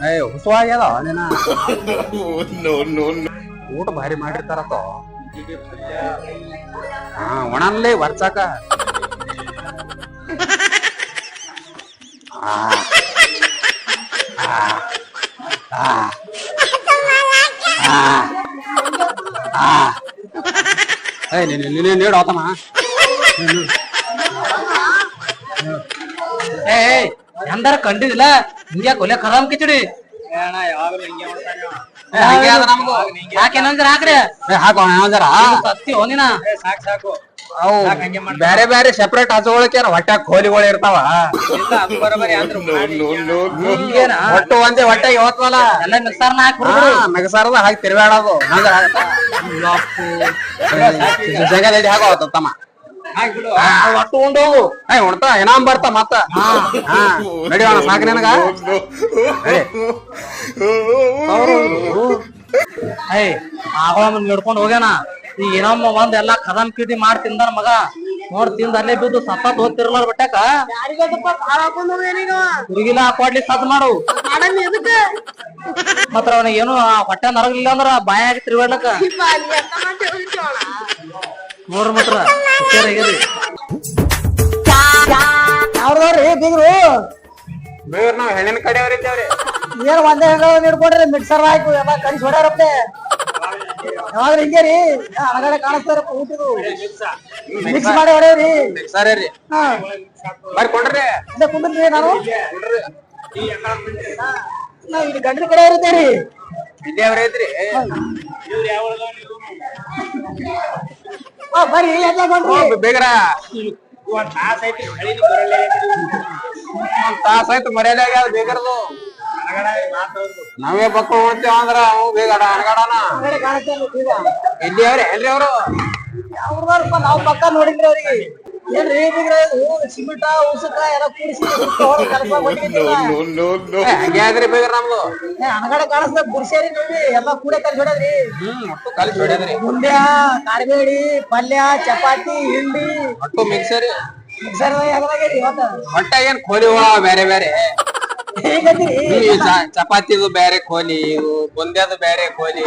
ಏ ಹುಸುವಾಗ್ಯದ ನೀನ. ಊಟ ಭಾರಿ ಮಾಡಿರ್ತಾರಪ್ಪ ಹಾ ಒಣನ್ಲೇ ವರ್ಚಾಕ ನೀನು ನೀಡು ಆತಮ್ಮ ಏ ಎಂದಾರ ಕಂಡಿದಿಲ್ಲ? ಹಿಂಗ್ಯಾ ಕೊಲೆ ಕರಾಮ್ ಕಿಚಡಿ ಯಾಕೇನಂದ್ರ ಹಾಕ್ರಿ? ಏ, ಹಾಕೋ ಯಾವ್ದಾರ ಸತ್ತಿ ಒಂದಿನ ಏ, ಸಾಕ್ ಸಾಕು. ಅವು ಬ್ಯಾರೆ ಬ್ಯಾರೆ ಸೆಪರೇಟ್ ಹಸುಗಳಕ್ಕೆ ಹೊಟ್ಟೆ ಕೋಲಿಗಳು ಇರ್ತಾವ. ಒಟ್ಟು ಒಂದೇ ಹೊಟ್ಟೆ ಇವತ್ತಲ್ಲ. ಎಲ್ಲ ಮಿಕ್ಸರ್ನ ಹಾಕಿ ನಗಸಾರದ ಹಾಕಿ ತಿರ್ಗಾಡೋದು ಹಂಗ ಜಗದಲ್ಲಿ ಹಾಕೋ ತಮ್ಮ. ಒಟ್ಟು ಉಂಡೋಗು ಏ ಉಣ್ತಾ ಇನಾಮ್ ಬರ್ತಾ ಮತ್ತ? ಹಾ ನಡಿಯೋಣ ಸಾಕು ನಿನಗ. ನಡ್ಕೊಂಡ್ ಹೋಗ್ಯಾನ. ಈ ಏನಮ್ಮ ಒಂದ್ ಎಲ್ಲಾ ಕದಂ ಕಿಟಿ ಮಾಡಿ ತಿಂದ ಮಗ. ನೋಡ್ ತಿಂದ ಅಲ್ಲೇ ಬಿದ್ದು ಸತ್ತ ಹೋಗ್ತಿರ್ಲಾರ ಬಿಟ್ಟಾಕ. ಹುಡುಗಿಲ್ಲ ಹಾಕೊಡ್ಲಿ ಸದ್ ಮಾಡು. ಮಾತ್ರ ಅವನಿಗೆ ಏನು ಆ ಹೊಟ್ಟೆ ನರಗಿಲ್ಲ ಅಂದ್ರ ಬಾಯಾಗ ತಿರುಗಾಡ್ಲಕ್ಕ. ನೋಡ್ರಿ ಮಾತ್ರ. ಹುಷಾರಾಗಿರಿ ಅವ್ರದವ್ರಿ ಬೀಗ್ರು? ಬೇವ್ರ ನಾವ್ ಹೆಣ್ಣಿನ ಕಡೆಯವ್ರ ಇದ್ದೇವ್ರಿ. ಏನ್ ಒಂದೇ ಹೆಂಗ ಹಿಡ್ಕೊಂಡ್ರಿ ಮಿಕ್ಸರ್ ಹಾಕಿ ಎಲ್ಲ ಕಲಿಸಿ ಹೊಡ್ಯಾರಪ್ಪೆ. ಯಾವಾಗ ಹಿಂಗೆ ರೀ. ಹೊರಗಡೆ ಕಾಣಿಸ್ತಾರಪ್ಪ ಊಟದು ಮಿಕ್ಸ್ ಮಾಡಿ ಹೊಡೆಯವ್ರಿ. ಸರಿ ರೀ. ಹಾ. ಬರ್ರಿ ಕೊಡ್ರಿ. ಅದೇ ಕುಂದ್ರಿ ನಾನು ನಾ ಇಲ್ಲಿ ಗಂಡ್ರ ಕಡೆ ಇರ್ತೇವ್ರಿ ಇದ್ದೇವ್ರ ಐತ್ರಿ ಬರ್ರಿ ಬೇಗ್ರ. ಒಂದ್ ತಾಸ ಐತಿ ಮಳಿನೂ ಬರಲ್ಲ ಒಂದ್ ತಾಸ ಆಯ್ತು ಮರ್ಯಾದೆ ಆಗ್ಯಾದ ಬೇಗರದು. ನಾವೇ ಬಕ್ಕ ಉಣ್ತೇವ ಅಂದ್ರ ಅವು ಬೇಗ ಅಣಗಾಡನ. ಎಲ್ಲಿ ಅವ್ರೆ ಈಗ. ಇಲ್ಲಿ ಅವ್ರಿ? ಎಲ್ರಿ ಅವ್ರು? ನಾವು ಪಕ್ಕ ನೋಡಿದ್ರಿ ಅವ್ರಿಗೆ. ಸಿಮೆಂಟ ಉಸುಕ ಎಲ್ಲ ಕೂಡಿಸಿ ಕೆಲಸ No, no, no, no. ಏ, ಹಂಗೆ ಆದ್ರಿ ಬೇಗ್ರ ನಮ್ದು? ಹಣಗಡೆ ಕಾಣಿಸ್ತಾ ಗುರ್ಸೇರಿ ನೋಡಿ ಎಲ್ಲ ಕೂಡ ಕಲ್ಸಿ ಹೊಡ್ಯಾದ್ರಿ ಹ್ಮ್ ಒಟ್ಟು ಕಲಿಸಿ ಹೊಡ್ಯದ್ರಿ ಪುಂಡ್ಯ ಕಾರ್ಬೇಡಿ ಪಲ್ಯ ಚಪಾತಿ ಹಿಂಡಿ. ಒಟ್ಟು ಮಿಕ್ಸರಿ ಮಿಕ್ಸರ್ ಇವತ್ತ? ಹೊಟ್ಟೆ ಏನ್ ಕೋಲಿ ಹುಳ ಬೇರೆ ಬೇರೆ ಚಪಾತಿದು ಬೇರೆ ಕೋಲಿ ಇವು ಬುಂದ್ಯದು ಬೇರೆ ಕೋಲಿ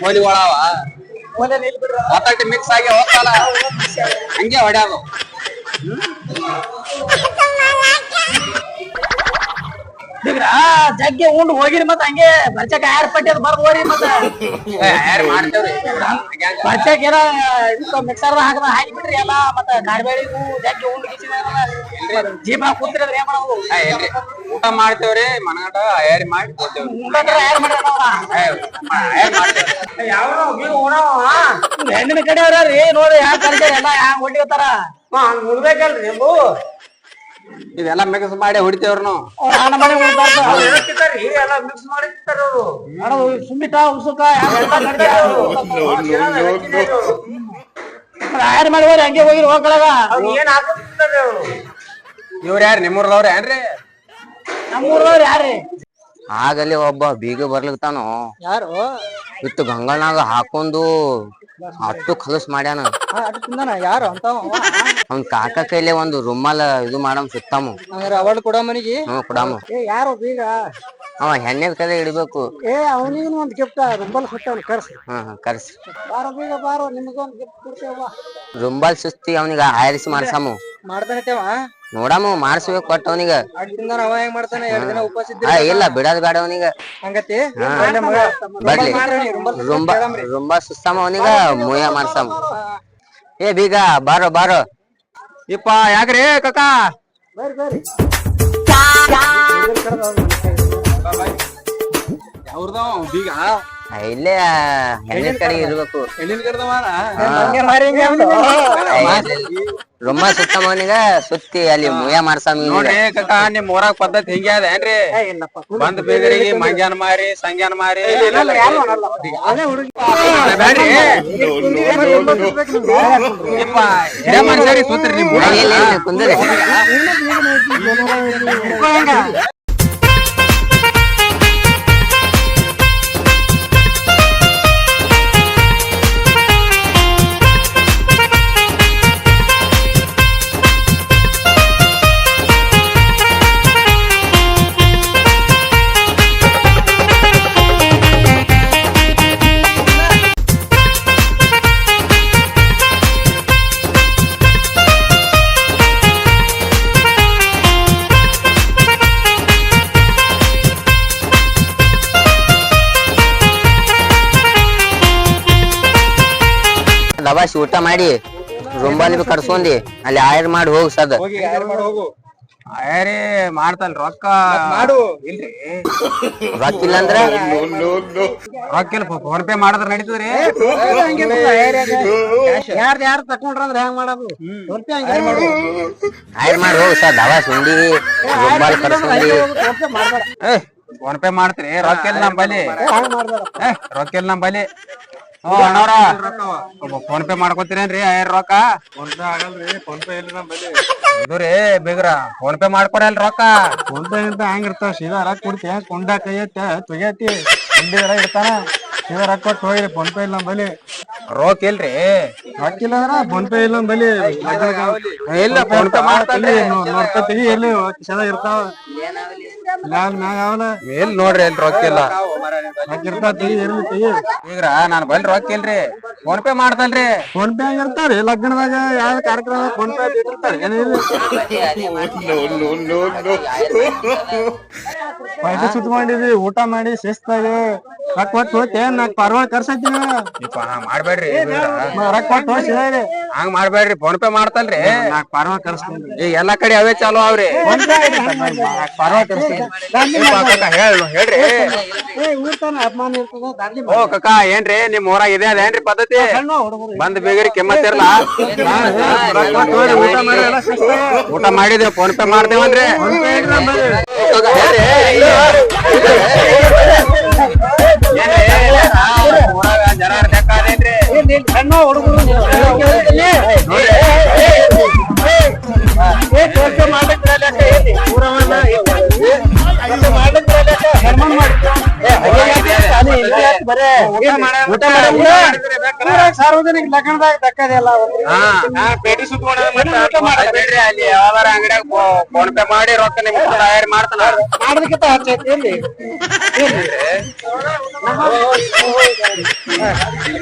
ಕೋಲಿ ಒಳವ ಬಿಡ್ರ ಮಿಕ್ಸ್ ಆಗಿ ಹೋಗ್ತಲ್ಲ. ಹಂಗೆ ಹೊಡ್ಯಾದು ಬಿಗ್ರ ಜಗ್ಗೆ ಉಂಡು ಹೋಗಿರಿ ಮತ್ತ ಹಂಗೆ. ಬರ್ಚಕ ಯಾರ ಪಟ್ಟಿ ಅದು ಬರ್ದು ಹೋರಿ ಮತ್ತ. ಯಾರ್ ಮಾಡ್ತೇವ್ರಿ? ಬರ್ಚಕ ಏನ ಮಿಕ್ಸರ್ ಹಾಕದ ಹಾಕಿಬಿಟ್ರಿ ಎಲ್ಲ ಮತ್ತ ಕಾರ್ಬೇಡಿಗೂ ಜಗ್ಗೆ ಉಂಡು ಗಿಚ್ಚಿದ ಜೀಪ ಅದ್ರ ಏನ್ ಮಾಡೋದು? ಊಟ ಮಾಡ್ತೇವ್ರಿ ಮನಾಟ ಯಾರಿ ಮಾಡಿ ಕೊಡ್ತೇವ್ರಿ. ಯಾರು ಯಾವ ಬೀಗ ಹೆಣ್ಣಿನ ಕಡೆ ಅವ್ರಿ ನೋಡಿ ಯಾಕೆ ಕರ್ಸ್ಯಾರ ಎಲ್ಲ ಹ್ಯಾಂಗ ಹೊಡಿತಾರ ಹಂಗ್ ಉಣ್ಬೇಕಲ್ರಿ ನೀವು. ಇದೆಲ್ಲ ಮಿಕ್ಸ್ ಮಾಡಿ ಹೊಡಿತೇವ್ರಿ ನಾವು. ಸುಮ್ಮಿಟ ಉಸುಕ ಯಾರು ಹಂಗೆ ಹೋಗಿರಿ ಹಾಕಿರ್ತಾರೆ ಅವರು ಇವ್ರ ಯಾರು ನಿಮ್ಮೂರ್ದವ್ರ ಏನ್ರಿ ನಮ್ಮೂರ್ದವ್ರ ಯಾರ್ರಿ? ಆಗಲಿ ಒಬ್ಬ ಬೀಗ ಬರ್ಲಿಕ್ತಾನು ಯಾರು? ಇಟ್ಟು ಗಂಗಾನಾಗ ಹಾಕೊಂಡು ಅಟ್ಟು ಖಲಸ್ ಮಾಡ್ಯಾನ. ಯಾರು ಅಂತ ಅವ್ನ್ ಕಾಕ ಕೈಲೆ ಒಂದು ರುಮಾಲ ಇದು ಮಾಡಮ್ ಸುತ್ತಾಮು. ಅವಾರ್ಡ್ ಕೊಡೋ ಮನಿಗೆ? ಹ್ಮ್ ಕೊಡಾಮು. ಯಾರು ಬೀಗ ಅವ ಹೆಣ್ಣಿನ ಕಡೆ ಇಡಬೇಕು ಏ ಅವನಿಗೂ ಒಂದ್ ಗಿಫ್ಟ್ ರುಂಬಲ್ ಸುತ್ತವನ್ ಕರ್ಸಿ. ಹ್ಮ್ ಹಾ ಕರ್ಸಿ. ಬಾರೋ ಬೀಗ ಬಾರೋ ನಿಮಗೊಂದ್ ಗಿಫ್ಟ್ ಕೊಡ್ತೇವ. ರುಂಬಲ್ ಸುಸ್ತಿ ಅವನಿಗ ಆಯರಿಸಿ ಮಾಡ್ಸಾಮು. ಮಾಡ್ತಾನತ್ತೇವ ನೋಡಾಮು ಮಾಡಿಸ್ಬೇಕು ಕೊಟ್ಟ ಅವನಿಗ. ತಿಂದಾನ ಅವ ಹೆಂಗ್ ಮಾಡ್ತಾನೆ? ಎರಡ್ ದಿನ ಉಪವಾಸ ಇದ್ದ ಇಲ್ಲ ಬಿಡದ ಬೇಡ ಅವನಿಗ. ಹಂಗತಿ? ಬರ್ಲಿ. ರುಂಬ ರುಂಬ ಸುಸ್ತಾಮ ಅವನಿಗ ಮುಯ ಮಾಡ್ಸಾಮ. ಏ ಬೀಗ ಬಾರೋ ಬಾರೋ. ಇಪ್ಪ ಯಾಕ್ರಿ ಕಕ್ಕ ಬರ್ರಿ ಬರ್ರಿ. ಅವ್ರದವ ಬೀಗ ಆ, ಇಲ್ಲೇ ಹೆಣ್ಣಿನ ಕಡೆ ಇರ್ಬೇಕು ಹೆಣ್ಣಿನ ಕಡ್ದವಾನ ಸುತ್ತಿ ಅಲ್ಲಿ ಮುಯ ಮಾಡ್ಸಾಮ ನೋಡ್ರಿ ಕಕ್ಕ ನಿಮ್ ಊರಾಗ ಪದ್ಧತಿ ಹಿಂಗೆ ಅದ ಏನ್ರಿ ಬಂದ್ ಬೀಗರಿಗೆ ಮಂಗ್ಯಾನ ಮಾರಿ ಸಂಗ್ಯಾನ ಮಾರಿ ಮನುಷ್ಯರಿಗೆ ನಿಮ್ ಕುಂದ್ರಿ. ಹೆಂಗ ದವಾಸಿ ಊಟ ಮಾಡಿ ರೂಂಬಾಲಿ ಬಿ ಕರ್ಸ್ಕೊಂಡಿ ಅಲ್ಲಿ ಆಯರ್ ಮಾಡಿ ಹೋಗ್ ಸದ್. ಆಯರೇ ಮಾಡ್ತಲ್ ರೊಕ್ಕ. ಮಾಡು. ಇಲ್ರಿ. ರೊಕ್ಕ ಇಲ್ಲ ಅಂದ್ರ. ರೊಕ್ಕ ಇಲ್ಲ ಫೋನ್ ಪೇ ಮಾಡಿದ್ರ ನಡೀತದ್ರಿ. ಯಾರ್ದ ಯಾರು ತಕೊಂಡ್ರ ಅಂದ್ರೆ ಹೆಂಗ್ ಮಾಡೋದು? ರೂಪಾಯಿ ಹಂಗೆ ಮಾಡು. ಆಯರ್ ಮಾಡಿ ಹೋಗ್ ಸದ್ ದವಾ ಸುಂಡಿ ರೂಂಬಾಲಿ ಕಡ್ಸ್ಕೊಂಡಿ ಫೋನ್ ಪೇ ಮಾಡ್ತೀರಿ ರೊಕ್ಕ ಇಲ್ಲ ನಮ್ ಬಲಿ ಹಂಗ್ ರೊಕ್ಕ ಇಲ್ಲ ನಮ್ ಬಲಿ ಅಣ್ಣವ್ರ. ಫೋನ್ ಪೇ ಮಾಡ್ಕೊತೀರೇನ್ರಿ? ಐರ್ ರೊಕ್ಕ? ಫೋನ್ ಪೇ ಆಗಲ್ರಿ ಫೋನ್ ಪೇ ಇಲ್ಲ ನಮ್ ಬಲಿ ಇದು ರೀ ಬಿಗ್ರ ಫೋನ್ ಪೇ ಮಾಡ್ಕೊಡಲ್ ರೊಕ್ಕ ಫೋನ್ ಪೇ ಅಂತ ಹಂಗಿರ್ತಾವ ಇರ್ತಾವ? ಸೀದಾ ರೊಕ್ಕ ಕೊಡ್ತೀಯ ಕೊಂಡ ಕೈ ಐತೆ ತೊಗತಿ ಹಿಂದಿ ಇರ್ತಾನ ಸೀದಾ ರೊಕ್ಕ ಕೊಟ್ಟು ಹೋಗಿ ಫೋನ್ ಪೇ ಇಲ್ಲ ಬಲಿ ರೊಕ್ಕ ಇಲ್ರಿ? ರೊಕ್ಕ ಇಲ್ಲ ಅಂದ್ರ ಫೋನ್ ಪೇ ಇಲ್ಲ ಬಲಿ ಇಲ್ಲ ಫೋನ್ ಪೇ ಮಾಡ್ತೀನಿ ನೋಡ್ಕೊತೀವಿ ಎಲ್ಲಿ ಸದಾ ಇರ್ತಾವ. ಎಲ್ ನೋಡ್ರಿ ಎಲ್ ರೊಕ್ಕ ಇಲ್ಲ. ಈಗ್ರ ನಾನ್ ಬಲ್ ರೊಕ್ಕ ಇಲ್ರಿ. ಫೋನ್ ಪೇ ಮಾಡ್ತಲ್ರಿ ಫೋನ್ ಪೇ ಲಗ್ನದಾಗ ಯಾವ ಕಾರ್ಯಕ್ರಮ ಫೋನ್ ಪೇ ಇಟ್ಟಿರ್ತಾರೆ ಊಟ ಮಾಡಿ ಶಿಸ್ತಾಗ. ರೊಕ್ಕ ಕೊಟ್ಟು ಹೋಗ್ತೇ ನಾಕ್ ಪಾರ್ವಾಳ ಕರ್ಸತ್ತೀನಿ ಇಪ್ಪ ಹಂಗ್ ಮಾಡ್ಬೇಡ್ರಿ. ಬೀಗ್ರ. ರೊಕ್ಕ ಕೊಟ್ಟು ಹೋಗಿ ಹಂಗ್ ಮಾಡ್ಬೇಡ್ರಿ ಫೋನ್ ಪೇ ಮಾಡ್ತಲ್ರಿ ನಾಕ್ ಪಾರ್ವಾಳ ಕರ್ಸ್ತೀನಿ. ಈಗ ಎಲ್ಲಾ ಕಡೆ ಅವೇ ಚಾಲು ಅವ್ರಿ. ಪಾರ್ವಾಳ ಕರ್ಸ್ತೀನಿ. ಹೇಳ್ರಿ ಏ ಊರ್ತಾನ ಅಪಮಾನ ಇರ್ತದ ದಾರ್ಲಿ ಓ ಕಕ್ಕ ಏನ್ರಿ ನಿಮ್ ಊರಾಗ ಇದೆ ಅದೇನ್ರಿ ಪದ್ಧತಿ ಬಂದ್ ಬೇಗರಿ ಕೆಮ್ಮತ್ತಿರಲ್ಲ ಊಟ ಮಾಡಿದೆ ಫೋನ್ ಪೇ ಮಾಡ್ದೇವನ್ರಿ ಊರಾಗ ಜನ ಬೇಕಾದೇನ್ರಿ ಸಣ್ಣ ಹುಡುಗರು ಸಾರ್ವಜನಿಕ ಲಗ್ನದಾಗ ದಕ್ಕದಿಲ್ಲ ಪೇಟಿ ಸುತ್ತಬೇಡ್ರಿ ಅಲ್ಲಿ ಯಾವ್ದಾರ ಅಂಗಡಿಯಾಗ ಫೋನ್ ಪೇ ಮಾಡಿ ರೊಕ್ಕ ನಿಮ್ಗೆ ತಯಾರಿ ಮಾಡ್ತಾನ ಮಾಡೋದಕ್ಕಿಂತ ಹಚ್ಚೈತಿ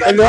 ಎಲ್ಲಿ